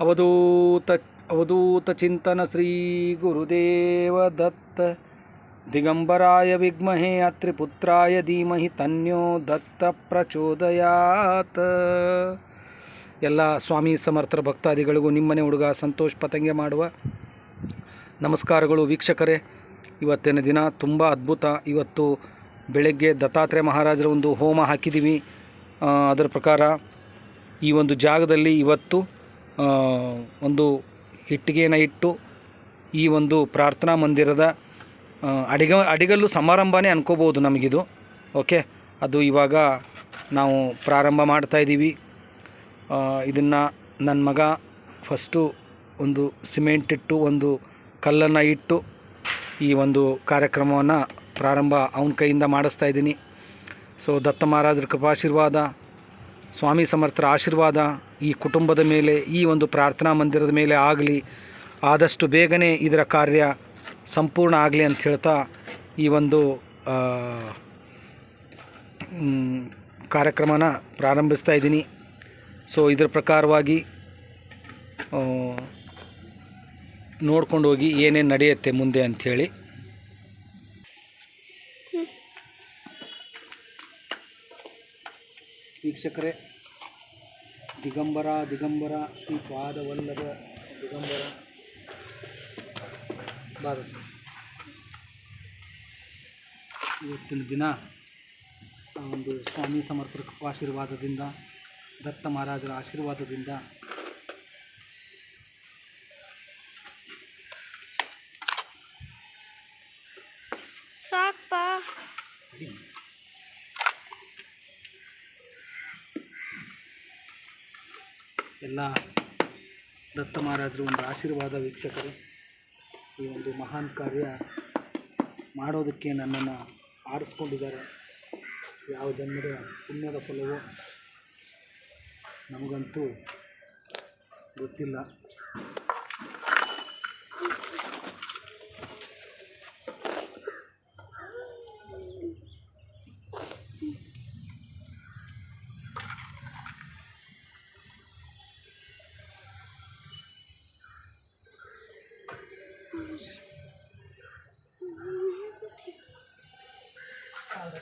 ಅವಧೂತ ಅವಧೂತ ಚಿಂತನ ಶ್ರೀ ಗುರುದೇವ ದತ್ತ. ದಿಗಂಬರಾಯ ವಿಗ್ಮಹೇ ಅತ್ರಿಪುತ್ರಾಯ ಧೀಮಹಿ ತನ್ಯೋ ದತ್ತ ಪ್ರಚೋದಯಾತ್. ಎಲ್ಲ ಸ್ವಾಮಿ ಸಮರ್ಥರ ಭಕ್ತಾದಿಗಳಿಗೂ ನಿಮ್ಮನೆ ಹುಡುಗ ಸಂತೋಷ್ ಪತಂಗೆ ಮಾಡುವ ನಮಸ್ಕಾರಗಳು ವೀಕ್ಷಕರೇ. ಇವತ್ತಿನ ದಿನ ತುಂಬ ಅದ್ಭುತ. ಇವತ್ತು ಬೆಳಗ್ಗೆ ದತ್ತಾತ್ರೇಯ ಮಹಾರಾಜರ ಒಂದು ಹೋಮ ಹಾಕಿದ್ದೀವಿ. ಅದರ ಪ್ರಕಾರ ಈ ಒಂದು ಜಾಗದಲ್ಲಿ ಇವತ್ತು ಒಂದು ಇಟ್ಟಿಗೆಯನ್ನು ಇಟ್ಟು ಈ ಒಂದು ಪ್ರಾರ್ಥನಾ ಮಂದಿರದ ಅಡಿಗ, ಅಡಿಗಲ್ಲು ಸಮಾರಂಭನೇ ಅನ್ಕೋಬೋದು ನಮಗಿದು. ಓಕೆ? ಅದು ಇವಾಗ ನಾವು ಪ್ರಾರಂಭ ಮಾಡ್ತಾಯಿದ್ದೀವಿ ಇದನ್ನು ನನ್ನ ಮಗ ಫಸ್ಟು ಒಂದು ಸಿಮೆಂಟ್ ಇಟ್ಟು, ಒಂದು ಕಲ್ಲನ್ನು ಇಟ್ಟು ಈ ಒಂದು ಕಾರ್ಯಕ್ರಮವನ್ನು ಪ್ರಾರಂಭ ಅವನ ಕೈಯಿಂದ ಮಾಡಿಸ್ತಾ ಇದ್ದೀನಿ. ಸೊ ದತ್ತ ಮಹಾರಾಜರ ಕೃಪಾಶೀರ್ವಾದ ಸ್ವಾಮಿ ಸಮರ್ಥರ ಆಶೀರ್ವಾದ ಈ ಕುಟುಂಬದ ಮೇಲೆ, ಈ ಒಂದು ಪ್ರಾರ್ಥನಾ ಮಂದಿರದ ಮೇಲೆ ಆಗಲಿ. ಆದಷ್ಟು ಬೇಗನೆ ಇದರ ಕಾರ್ಯ ಸಂಪೂರ್ಣ ಆಗಲಿ ಅಂತ ಹೇಳ್ತಾ ಈ ಒಂದು ಕಾರ್ಯಕ್ರಮನ ಪ್ರಾರಂಭಿಸ್ತಾ ಇದ್ದೀನಿ. ಸೊ, ಇದರ ಪ್ರಕಾರವಾಗಿ ನೋಡ್ಕೊಂಡು ಹೋಗಿ ಏನೇನು ನಡೆಯುತ್ತೆ ಮುಂದೆ ಅಂಥೇಳಿ ವೀಕ್ಷಕರೇ, ದಿಗಂಬರ ದಿಗಂಬರ, ಶ್ರೀ ಪಾದವಲ್ಲಭ ದಿಗಂಬರ. ಭಾರತ ಇವತ್ತಿನ ದಿನ ಆ ಒಂದು ಸ್ವಾಮಿ ಸಮರ್ಥರ ಆಶೀರ್ವಾದದಿಂದ, ದತ್ತ ಮಹಾರಾಜರ ಆಶೀರ್ವಾದದಿಂದ ಎಲ್ಲ ದತ್ತ ಮಹಾರಾಜರು ಒಂದು ಆಶೀರ್ವಾದ ವೀಕ್ಷಕರು. ಈ ಒಂದು ಮಹಾನ್ ಕಾರ್ಯ ಮಾಡೋದಕ್ಕೆ ನನ್ನನ್ನು ಆರಿಸ್ಕೊಂಡಿದ್ದಾರೆ. ಯಾವ ಜನ್ಮದ ಪುಣ್ಯದ ಫಲವೋ ನಮಗಂತೂ ಗೊತ್ತಿಲ್ಲ.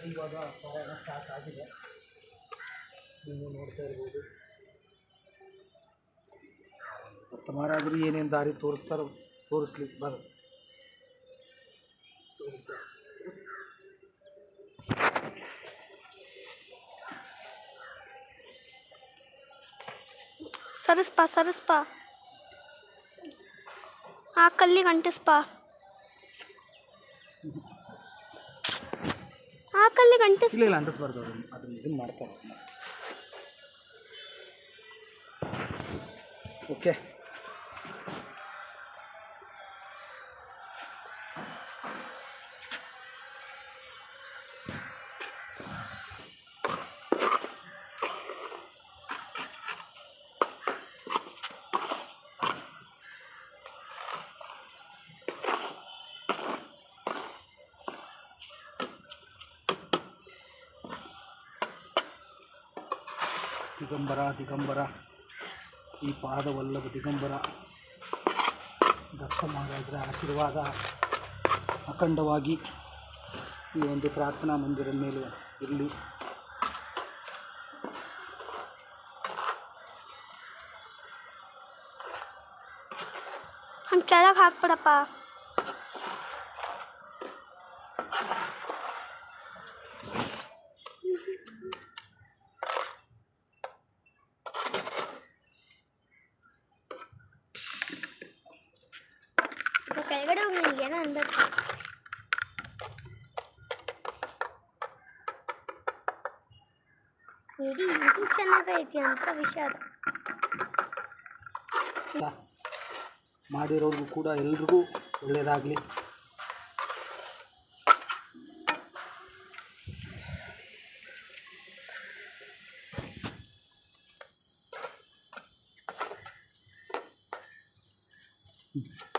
ಇವಾಗ ಪ್ರಯಾಣ ಸ್ಟಾರ್ಟ್ ಆಗಿದೆ ನೀವು ನೋಡ್ತಾ ಇರ್ಬೋದು ದತ್ತ ಮಹಾರಾಜರು ಏನೇನು ದಾರಿ ತೋರಿಸ್ತಾರೋ ತೋರಿಸ್ಲಿ ಬರ ಸರಿಸ್ಪ ಸರಿಸ್ಪ ಆ ಕಲ್ಲಿಗೆ ಅಂಟಿಸ್ಪ ಆ ಕಲ್ಲಿಗೆ ಅಂಟಿಸ್ ಇಲ್ಲ ಇಲ್ಲ ಅಂಟಿಸ್ಬಾರ್ದು ಅದನ್ನು ಅದನ್ನ ಮಾಡ್ತಾರೆ ಓಕೆ ದಿಗಂಬರ ದಿಗಂಬರ. ಈ ಪಾದವಲ್ಲಭ ದಿಗಂಬರ. ದತ್ತ ಮಹಾರಾಜರ ಆಶೀರ್ವಾದ. ಅಖಂಡವಾಗಿ ಈ ಒಂದು ಪ್ರಾರ್ಥನಾ ಮಂದಿರ ಮೇಲೆ ಇರಲಿ. ಕೆಳಗೆ ಹಾಕ್ಬಿಡಪ್ಪ. ಕೆಳಗಡೆ ಹೋಗಿ ನಿಮ್ಗೆ ಏನೋ ಅನ್ಬೇಕು ಇಡೀ ಯೂಟ್ಯೂಬ್ ಚಾನಲ್ ಐತಿ ಅಂತ ವಿಷಯ ಮಾಡಿರೋರ್ಗೂ ಕೂಡ ಎಲ್ರಿಗೂ ಒಳ್ಳೆಯದಾಗಲಿ Mm-hmm.